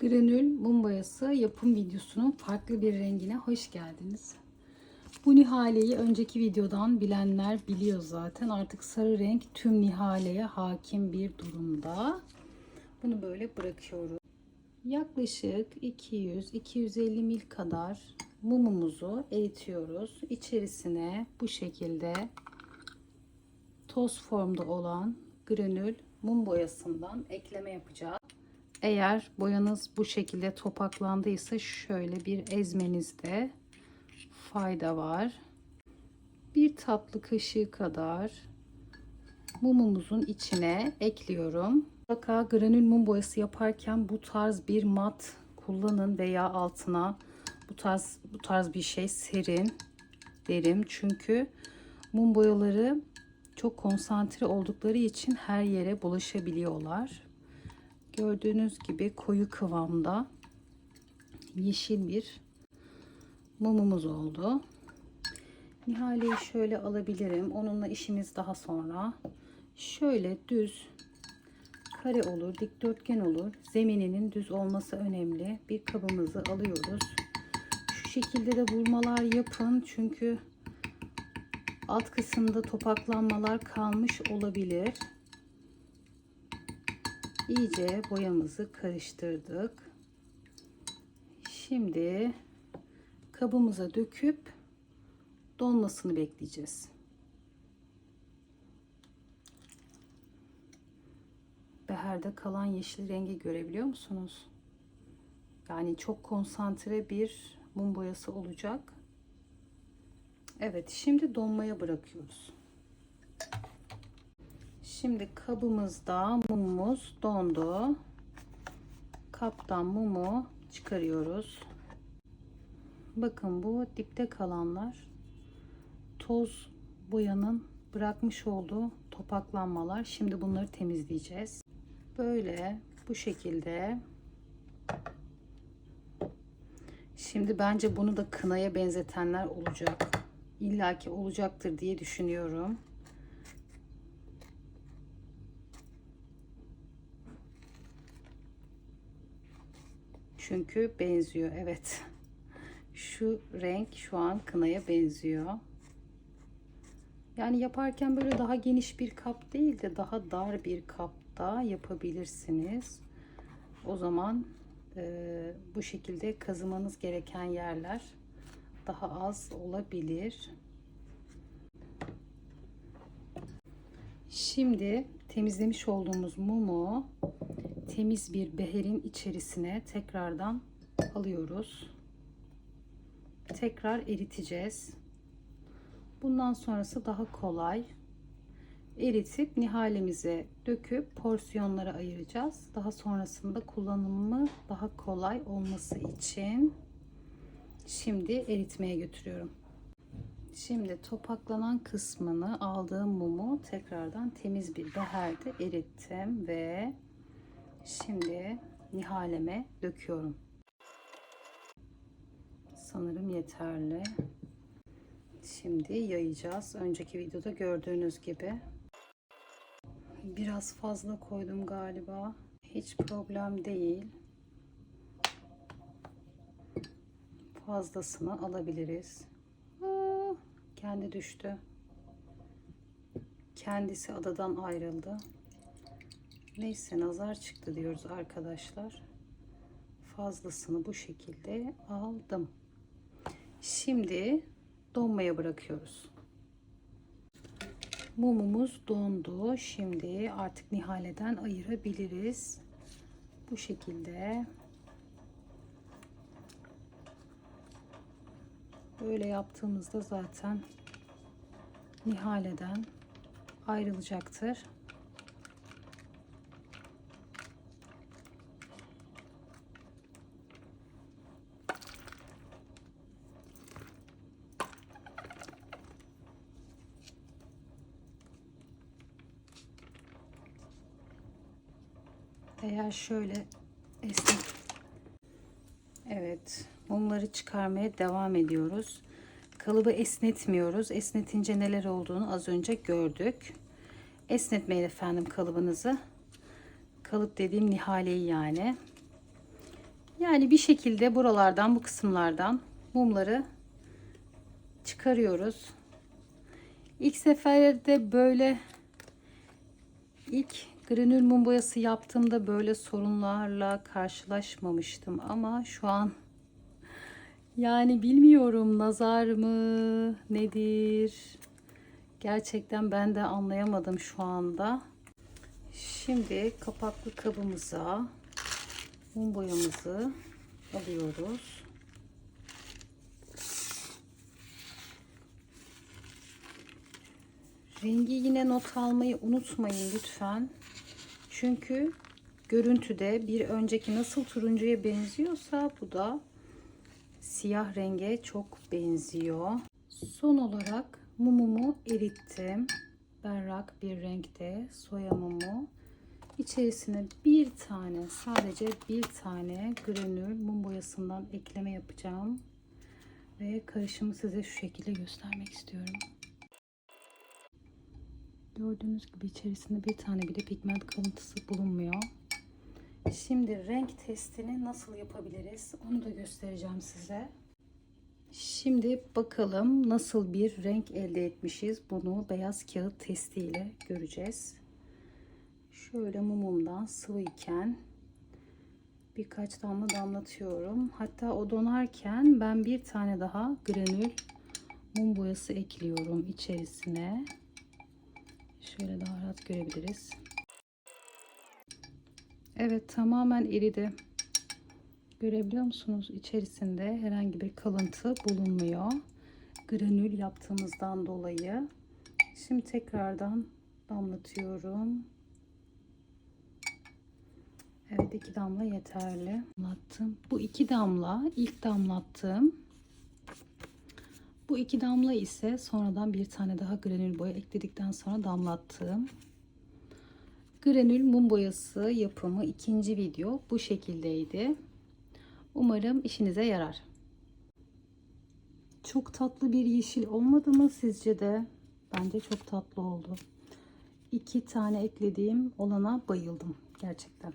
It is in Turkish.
Granül mum boyası yapım videosunun farklı bir rengine hoş geldiniz. Bu nihaleyi önceki videodan bilenler biliyor zaten. Artık sarı renk tüm nihaleye hakim bir durumda. Bunu böyle bırakıyoruz. Yaklaşık 200-250 mil kadar mumumuzu eritiyoruz. İçerisine bu şekilde toz formda olan granül mum boyasından ekleme yapacağız. Eğer boyanız bu şekilde topaklandıysa şöyle bir ezmenizde fayda var. Bir tatlı kaşığı kadar mumumuzun içine ekliyorum. Mutlaka granül mum boyası yaparken bu tarz bir mat kullanın veya altına bu tarz bu tarz bir şey serin derim. Çünkü mum boyaları çok konsantre oldukları için her yere bulaşabiliyorlar. Gördüğünüz gibi koyu kıvamda yeşil bir mumumuz oldu. Nihaleyi şöyle alabilirim. Onunla işimiz daha sonra. Şöyle düz kare olur, dikdörtgen olur. Zemininin düz olması önemli. Bir kabımızı alıyoruz. Şu şekilde de vurmalar yapın. Çünkü alt kısımda topaklanmalar kalmış olabilir. İyice boyamızı karıştırdık. Şimdi kabımıza döküp donmasını bekleyeceğiz. Beherde kalan yeşil rengi görebiliyor musunuz? Yani çok konsantre bir mum boyası olacak. Evet, şimdi donmaya bırakıyoruz. Şimdi kabımızda mumumuz dondu. Kaptan mumu çıkarıyoruz. Bakın bu dipte kalanlar toz boyanın bırakmış olduğu topaklanmalar. Şimdi bunları temizleyeceğiz. Böyle bu şekilde. Şimdi bence bunu da kınaya benzetenler olacak. İlla ki olacaktır diye düşünüyorum. Çünkü benziyor. Evet. Şu renk şu an kınaya benziyor. Yani yaparken böyle daha geniş bir kap değil de daha dar bir kapta yapabilirsiniz. O zaman e, bu şekilde kazımanız gereken yerler daha az olabilir. Şimdi temizlemiş olduğumuz mumu temiz bir beherin içerisine tekrardan alıyoruz. Tekrar eriteceğiz. Bundan sonrası daha kolay. Eritip nihalemize döküp porsiyonlara ayıracağız. Daha sonrasında kullanımı daha kolay olması için şimdi eritmeye götürüyorum. Şimdi topaklanan kısmını aldığım mumu tekrardan temiz bir beherde erittim ve Şimdi nihaleme döküyorum. Sanırım yeterli. Şimdi yayacağız. Önceki videoda gördüğünüz gibi. Biraz fazla koydum galiba. Hiç problem değil. Fazlasını alabiliriz. Kendi düştü. Kendisi adadan ayrıldı. Neyse nazar çıktı diyoruz arkadaşlar. Fazlasını bu şekilde aldım. Şimdi donmaya bırakıyoruz. Mumumuz dondu. Şimdi artık nihaleden ayırabiliriz. Bu şekilde böyle yaptığımızda zaten nihaleden ayrılacaktır. Eğer şöyle esnek Evet mumları çıkarmaya devam ediyoruz. Kalıbı esnetmiyoruz. Esnetince neler olduğunu az önce gördük. Esnetmeyin efendim kalıbınızı. Kalıp dediğim nihaleyi yani. Yani bir şekilde buralardan bu kısımlardan mumları çıkarıyoruz. İlk seferde böyle ilk granül mum boyası yaptığımda böyle sorunlarla karşılaşmamıştım ama şu an yani bilmiyorum nazar mı nedir? Gerçekten ben de anlayamadım şu anda. Şimdi kapaklı kabımıza mum boyamızı alıyoruz. Rengi yine not almayı unutmayın lütfen. Çünkü görüntüde bir önceki nasıl turuncuya benziyorsa bu da siyah renge çok benziyor. Son olarak mumumu erittim. Berrak bir renkte soya mumu. İçerisine bir tane sadece bir tane granül mum boyasından ekleme yapacağım. Ve karışımı size şu şekilde göstermek istiyorum. Gördüğünüz gibi içerisinde bir tane bile pigment kalıntısı bulunmuyor. Şimdi renk testini nasıl yapabiliriz onu da göstereceğim size. Şimdi bakalım nasıl bir renk elde etmişiz. Bunu beyaz kağıt testiyle göreceğiz. Şöyle mumumdan sıvı iken birkaç damla damlatıyorum. Hatta o donarken ben bir tane daha granül mum boyası ekliyorum içerisine. Şöyle daha rahat görebiliriz. Evet tamamen eridi. Görebiliyor musunuz? İçerisinde herhangi bir kalıntı bulunmuyor. Granül yaptığımızdan dolayı. Şimdi tekrardan damlatıyorum. Evet iki damla yeterli. Damlattım. Bu iki damla ilk damlattığım. Bu iki damla ise sonradan bir tane daha granül boya ekledikten sonra damlattığım. Granül mum boyası yapımı ikinci video bu şekildeydi. Umarım işinize yarar. Çok tatlı bir yeşil olmadı mı sizce de? Bence çok tatlı oldu. İki tane eklediğim olana bayıldım gerçekten.